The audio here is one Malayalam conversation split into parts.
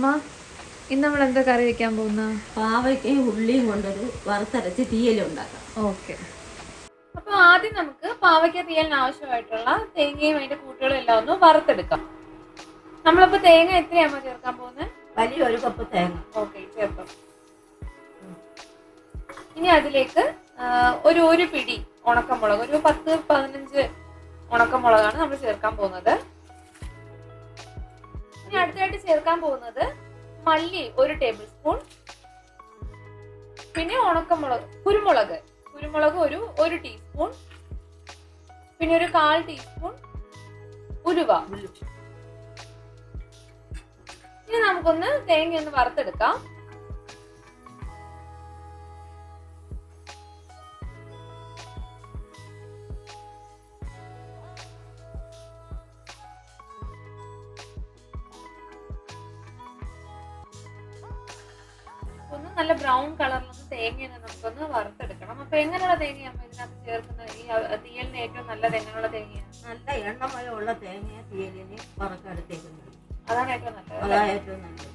അമ്മ ഇന്ന് നമ്മൾ എന്താ കറി വെക്കാൻ പോകുന്ന? പാവയ്ക്കയും ഉള്ളിയും കൊണ്ടൊരു വറുത്തരച്ച് തീയലുണ്ടാക്കാം ഓക്കെ. അപ്പൊ ആദ്യം നമുക്ക് പാവയ്ക്ക തീയലിന് ആവശ്യമായിട്ടുള്ള തേങ്ങയും അതിന്റെ കൂട്ടുകളും എല്ലാം ഒന്ന് വറുത്തെടുക്കാം. നമ്മളിപ്പോ തേങ്ങ എത്രയാ ചേർക്കാൻ പോകുന്നത് വലിയൊരു കപ്പ് തേങ്ങ. ഓക്കെ ചേർക്കാം. ഇനി അതിലേക്ക് ഒരു ഒരു പിടി ഉണക്കമുളക് ഒരു പത്ത് പതിനഞ്ച് ഉണക്കമുളകാണ് നമ്മൾ ചേർക്കാൻ പോകുന്നത്. ചേർക്കാൻ പോകുന്നത് മല്ലി ഒരു ടേബിൾ സ്പൂൺ പിന്നെ ഉണക്കമുളക് കുരുമുളക്. കുരുമുളക് ഒരു ഒരു ടീസ്പൂൺ പിന്നെ ഒരു കാൽ ടീസ്പൂൺ ഉലുവ. ഇനി നമുക്കൊന്ന് തേങ്ങ ഒന്ന് വറുത്തെടുക്കാം. നല്ല ബ്രൗൺ കളറിലൊന്ന് തേങ്ങയെ നമുക്കൊന്ന് വറുത്തെടുക്കണം. അപ്പൊ എങ്ങനെയുള്ള തേങ്ങയാണ് ഇതിനകത്ത് ചേർക്കുന്നത് ഈ തീയലിന് ഏറ്റവും നല്ലത് എങ്ങനെയുള്ള തേങ്ങയാണ് നല്ല എണ്ണമയമുള്ള തേങ്ങ തീയലിന് വറുത്തെടുത്തേക്കുന്നത്. അതാണ് ഏറ്റവും നല്ലത് അതാണ് ഏറ്റവും നല്ലത്.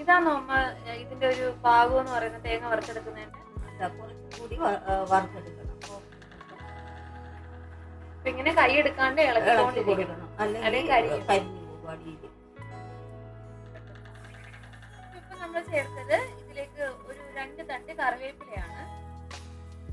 ഇതാണോ നമ്മ ഇതിന്റെ ഒരു ഭാഗം എന്ന് പറയുന്നത് തേങ്ങ വറുത്തെടുക്കുന്നതിന്റെ? അല്ല കുറച്ചും കൂടി വ- ആ, വറുത്തെടുക്കണം. ഇങ്ങനെ കൈ എടുക്കാണ്ട് ഇളക്കി ഇളക്കിക്കൊണ്ടിരിക്കണം അല്ലെങ്കിൽ. കരിഞ്ഞു നമ്മൾ ചേർത്തത് ഇതിലേക്ക് ഒരു രണ്ട് തണ്ട് കറിവേപ്പിലയാണ്.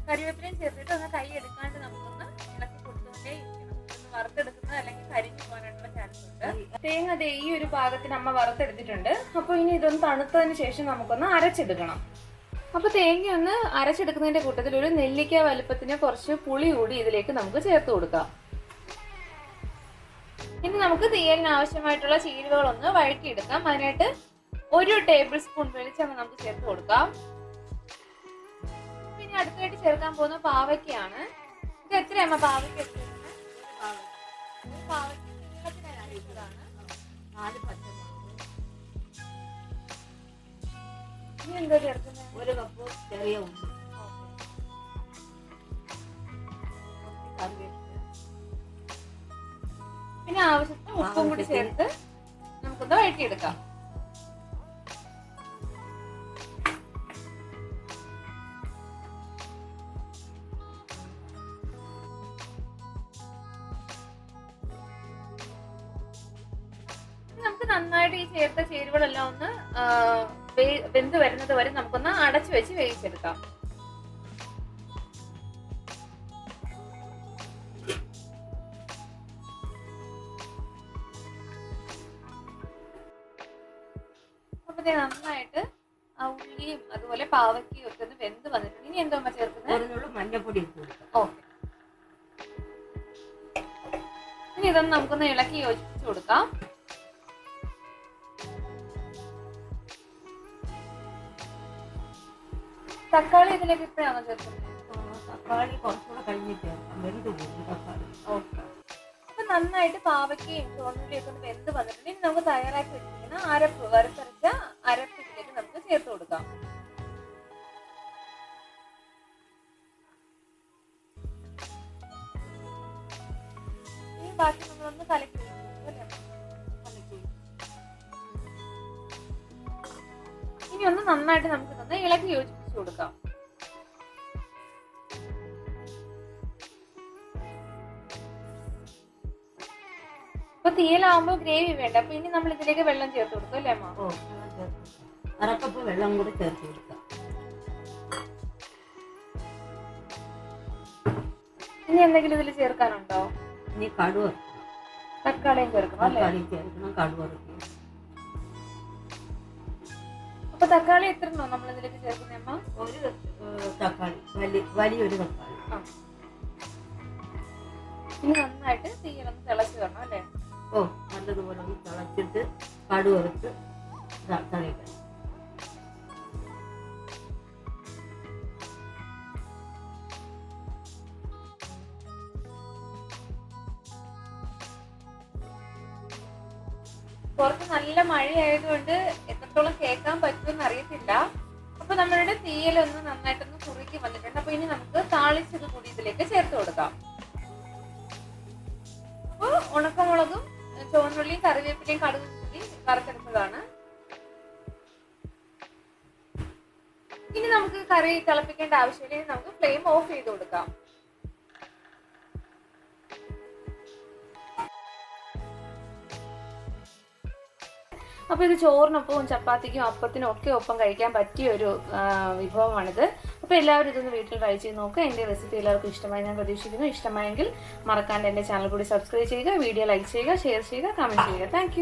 കറിവേപ്പിലയും ചേർത്തിട്ട് ഒന്ന് കൈ എടുക്കാണ്ട് നമുക്കൊന്ന് ഇളക്കി കൊടുത്തുകൊണ്ടേ ഇരിക്കണം. ഒന്ന് വറുത്തെടുക്കുന്നത് അല്ലെങ്കിൽ കരിഞ്ഞു പോകാനായിട്ടുള്ള ചാൻസ് ഉണ്ട്. തേങ്ങ ദേ ഈ ഒരു പാകത്തിന് അമ്മ വറുത്തെടുത്തിട്ടുണ്ട്. അപ്പൊ ഇനി ഇതൊന്ന് തണുത്തതിന് ശേഷം നമുക്കൊന്ന് അരച്ചെടുക്കണം. അപ്പൊ തേങ്ങ ഒന്ന് അരച്ചെടുക്കുന്നതിന്റെ കൂട്ടത്തിൽ ഒരു നെല്ലിക്ക വലുപ്പത്തിന് കുറച്ച് പുളി കൂടി ഇതിലേക്ക് നമുക്ക് ചേർത്ത് കൊടുക്കാം. ഇനി നമുക്ക് തീയലിന് ആവശ്യമായിട്ടുള്ള ചേരുവകളൊന്ന് വഴറ്റിയെടുക്കാം. അതിനായിട്ട് ഒരു ടേബിൾ സ്പൂൺ വെളിച്ചെണ്ണ നമുക്ക് ചേർത്ത് കൊടുക്കാം. പിന്നെ അടുത്തായിട്ട് ചേർക്കാൻ പോകുന്ന പാവയ്ക്കയാണ്. ഇത് എത്രയമ്മ? പാവയ്ക്ക ഇനി എന്താ ചേർക്കുന്നത് ഒരു കപ്പ് ചെറിയ ഉള്ളി. പിന്നെ ആവശ്യത്തിന് ഉപ്പും കൂടി ചേർത്ത് നമുക്കൊന്ന് വഴറ്റിയെടുക്കാം. നന്നായിട്ട് ഈ ചേർത്ത ചേരുവകളെല്ലാം ഒന്ന് വെന്ത് വരുന്നത് വരെ നമുക്കൊന്ന് അടച്ചു വെച്ച് വേവിച്ചെടുക്കാം. നന്നായിട്ട് ആ ഉള്ളിയും അതുപോലെ പാവയ്ക്കയും ഒക്കെ ഒന്ന് വെന്ത് വന്നിട്ടുണ്ട്. ഇനി എന്തോ ചേർക്കുന്നത്? മഞ്ഞപ്പൊടി ഓക്കെ. ഇനി ഇതൊന്ന് നമുക്കൊന്ന് ഇളക്കി യോജിപ്പിച്ചു കൊടുക്കാം. തക്കാളി ഇതിലേക്ക് ഇപ്പോഴാണോ ചേർക്കുന്നത്? തക്കാളി കുറച്ചുകൂടെ കഴിഞ്ഞിട്ട് ചേർക്കാം വെന്ത് പോകും തക്കാളി. ഓക്കെ. അപ്പൊ നന്നായിട്ട് പാവയ്ക്കയും ഒന്ന് വെന്ത് വന്നിട്ടുണ്ട്. ഇനി നമുക്ക് തയ്യാറാക്കി വെച്ചിരിക്കുന്ന അരപ്പ് വറുത്തരച്ച അരപ്പ് ഇതിലേക്ക് നമുക്ക് ചേർത്ത് കൊടുക്കാം. ഈ ബാക്കി നമ്മളൊന്ന് കലക്കി ഇനി ഒന്ന് നന്നായിട്ട് നമുക്ക് തന്നെ ഇളക്കി യോജിപ്പിച്ചു കൊടുക്കാം. അപ്പൊ തീയലാവുമ്പോ ഗ്രേവി വേണ്ട. അപ്പൊ ഇനി നമ്മൾ ഇതിലേക്ക് വെള്ളം ചേർത്ത് കൊടുക്കും അല്ലേ അമ്മ? വെള്ളം കൂടെ അരക്കപ്പ് വെള്ളം കൂടി ചേർത്ത് കൊടുക്കാം. ഇനി എന്തെങ്കിലും ഇതിൽ ചേർക്കാനുണ്ടോ? ഇനി കടുവ തക്കാളിയും ചേർക്കണം തക്കാളിയും തക്കാളി ചേർക്കണം കടുവ അപ്പൊ തക്കാളി എത്ര ഉണ്ടോ നമ്മൾ ഇതിലേക്ക് ചേർക്കുന്ന അമ്മ? ഒരു തക്കാളി. വലിയ വലിയൊരു തക്കാളി. ആ. ഇനി നന്നായിട്ട് തീയിലൊന്ന് തിളച്ച് തരണം അല്ലേ? ഓ നല്ലതുപോലെ ഒന്ന് തിളച്ചിട്ട് കടുവറുത്ത് തക്കാളി തളിക്കണം പുറത്ത് നല്ല മഴയായതുകൊണ്ട് എത്രത്തോളം കേൾക്കാൻ പറ്റുമെന്ന് അറിയത്തില്ല. അപ്പൊ നമ്മളുടെ തീയലൊന്ന് നന്നായിട്ടൊന്ന് കുറുക്കി വന്നിട്ടുണ്ട്. അപ്പൊ ഇനി നമുക്ക് താളിച്ചത് കൂടി ഇതിലേക്ക് ചേർത്ത് കൊടുക്കാം. അപ്പൊ ഉണക്കമുളകും ചുവന്നുള്ളിയും കറിവേപ്പിലയും കടുകും കൂടി വറുത്തെടുത്തതാണ്. ഇനി നമുക്ക് കറി തിളപ്പിക്കേണ്ട ആവശ്യമില്ല നമുക്ക് ഫ്ലെയിം ഓഫ് ചെയ്ത് കൊടുക്കാം. അപ്പോൾ ഇത് ചോറിനൊപ്പവും ചപ്പാത്തിക്കും അപ്പത്തിനും ഒക്കെ ഒപ്പം കഴിക്കാൻ പറ്റിയ ഒരു വിഭവമാണിത്. അപ്പോൾ എല്ലാവരും ഇതൊന്ന് വീട്ടിൽ ട്രൈ ചെയ്ത് നോക്കുക എന്റെ റെസിപ്പി എല്ലാവർക്കും ഇഷ്ടമായി ഞാൻ പ്രതീക്ഷിക്കുന്നു. ഇഷ്ടമായെങ്കിൽ മറക്കാണ്ട് എന്റെ ചാനൽ കൂടി സബ്സ്ക്രൈബ് ചെയ്യുക വീഡിയോ ലൈക്ക് ചെയ്യുക ഷെയർ ചെയ്യുക കമന്റ് ചെയ്യുക. താങ്ക്